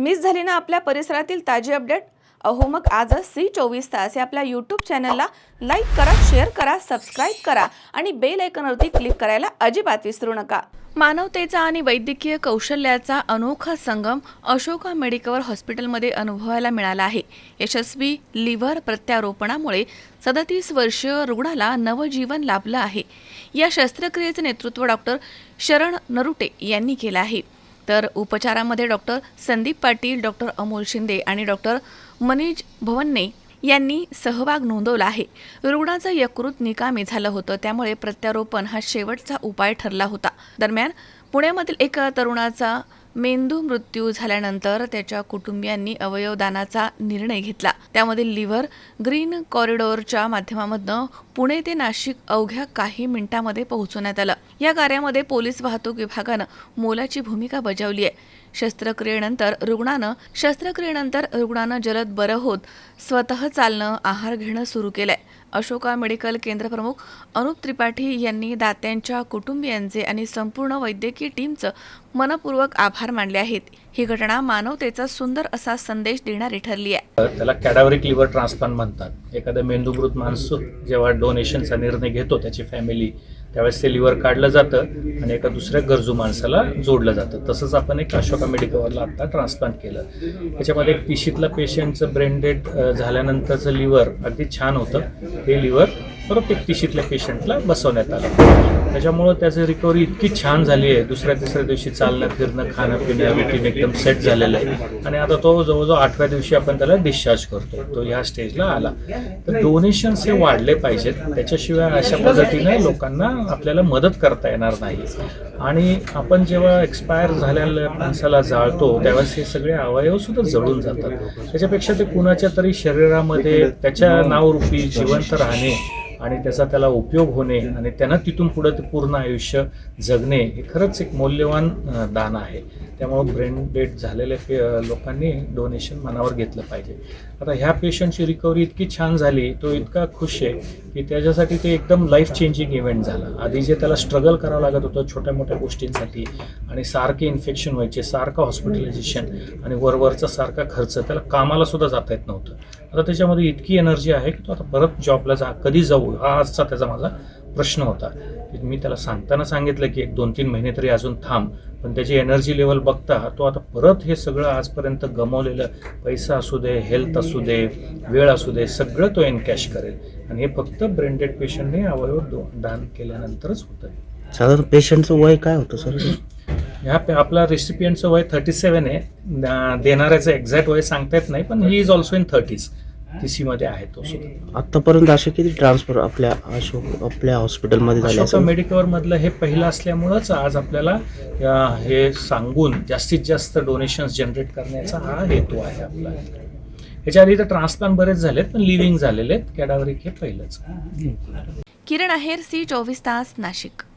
Miss झाली ना आपल्या परिसरातील ताजी अपडेट? अहो मग आजच सी चोवीस तास या आपल्या यूट्यूब चॅनलला लाईक करा शेअर करा सबस्क्राईब करा आणि बेल आयकॉनवरती क्लिक करायला अजिबात विसरू नका. मानवतेचा आणि वैद्यकीय कौशल्याचा अनोखा संगम अशोका मेडिकवर हॉस्पिटलमध्ये अनुभवायला मिळाला आहे. यशस्वी लिव्हर प्रत्यारोपणामुळे सदतीस वर्षीय रुग्णाला नवजीवन लाभलं आहे. या शस्त्रक्रियेचे नेतृत्व डॉक्टर शरण नरुटे यांनी केलं आहे. तर उपचारामध्ये डॉक्टर संदीप पाटील डॉक्टर अमोल शिंदे आणि डॉक्टर मनीज भवन्ने यांनी सहभाग नोंदवला आहे. रुग्णाचं यकृत निकामी झालं होतं त्यामुळे प्रत्यारोपण हा शेवटचा उपाय ठरला होता. दरम्यान पुण्यामधील एका तरुणाचा मेंदू मृत्यू झाल्यानंतर त्याच्या कुटुंबियांनी अवयवदानाचा निर्णय घेतला. त्यामध्ये लिव्हर ग्रीन कॉरिडॉरच्या माध्यमामधनं पुणे ते नाशिक अवघ्या काही मिनिटांमध्ये पोहोचवण्यात आलं. या कार्यामध्ये पोलीस वाहतूक विभागानं मोलाची भूमिका बजावली आहे. शस्त्रक्रियेनंतर रुग्णानं शस्त्रक्रियेनंतर रुग्णानं जलद बरं होत स्वतः चालणं आहार घेणं सुरू केलंय. अशोका मेडिकल केंद्र प्रमुख अनुप त्रिपाठी यांनी दात्यांच्या कुटुंबियांचे आणि संपूर्ण वैद्यकीय टीमचं मनपूर्वक आभार मानले आहेत. ही घटना मानवतेचा सुंदर असा संदेश देणारी ठरली आहे. त्याला कॅडावरिक लिव्हर ट्रान्सप्लांट म्हणतात. एखाद्या मेंदूकृत माणूस जेव्हा डोनेशनचा निर्णय घेतो त्याची फॅमिली त्यावेळेस ते लिव्हर काढलं जातं आणि एका दुसऱ्या गरजू माणसाला जोडलं जातं. तसंच आपण एक अशोका मेडिकलला आत्ता ट्रान्सप्लांट केलं. त्याच्यामध्ये एक पिशीतला पेशंटचं ब्रेन डेड झाल्यानंतरचं लिव्हर अगदी छान होतं. ते लिव्हर परत एक तिशीतल्या पेशंटला बसवण्यात आलं. त्याच्यामुळं त्याची रिकव्हरी इतकी छान झाली आहे. दुसऱ्या तिसऱ्या दिवशी चालणं फिरणं खाणं पिणं रुटीन एकदम सेट झालेलं आहे. आणि आता तो जवळजवळ आठव्या दिवशी आपण त्याला डिस्चार्ज करतो. तो ह्या स्टेजला आला. तर डोनेशन्स हे वाढले पाहिजेत. त्याच्याशिवाय अशा पद्धतीने लोकांना आपल्याला मदत करता येणार नाही. आणि आपण जेव्हा एक्सपायर झालेल्या माणसाला जाळतो त्यावेळेस हे सगळे अवयव सुद्धा जळून जातात. त्याच्यापेक्षा ते कुणाच्या तरी शरीरामध्ये त्याच्या नावरूपी जिवंत राहणे आणि त्याचा त्याला उपयोग होणे आणि त्यांना तिथून पुढे ते पूर्ण आयुष्य जगणे हे खरंच एक मौल्यवान दान आहे. त्यामुळं ब्रेन डेड झालेल्या पे लोकांनी डोनेशन मनावर घेतलं पाहिजे. आता ह्या पेशंटची रिकव्हरी इतकी छान झाली तो इतका खुश आहे की त्याच्यासाठी ते एकदम लाईफ चेंजिंग इव्हेंट झाला. आधी जे त्याला स्ट्रगल करावं लागत होतं छोट्या मोठ्या गोष्टींसाठी आणि सारखे इन्फेक्शन व्हायचे सारखं हॉस्पिटलायझेशन आणि वरवरचा सारखा खर्च त्याला कामाला सुद्धा जाता येत नव्हतं. आता त्याच्यामध्ये इतकी एनर्जी आहे की तो आता परत जॉबला जा कधी जाऊ? हा आजचा त्याचा माझा प्रश्न होता. मी त्याला सांगताना सांगितलं की एक दोन तीन महिने तरी अजून थांब पण त्याची एनर्जी लेवल बघता तो आता परत हे सगळं आजपर्यंत गमावलेलं पैसा असू दे हेल्थ असू दे वेळ असू दे सगळं तो एनकॅश करेल. आणि हे फक्त ब्रेंडेड पेशंटने अवयव दान केल्यानंतरच होतं साधारण पेशंटचं वय काय होतं सर? ह्या पे- आपला रेसिपियंटचं वय थर्टी सेवन आहे देणाऱ्याचं एक्झॅक्ट वय सांगता येत नाही पण ही इज ऑल्सो इन थर्टीजमध्ये आहे तो सुद्धा. आतापर्यंत असे किती ट्रान्सफर आपल्या अशोक आपल्या हॉस्पिटलमध्ये झाले असेल? मेडिकवर मधलं हे पहिलं असल्यामुळंच आज आपल्याला हे सांगून जास्तीत जास्त डोनेशन्स जनरेट करण्याचा हा हेतू आहे आपला. ह्याच्या आधी तर ट्रान्सप्लांट बरेच झालेत पण लिव्हिंग झालेले आहेत. कॅडावरिक हे पहिलंच. किरण आहेर सी चोवीस तास नाशिक.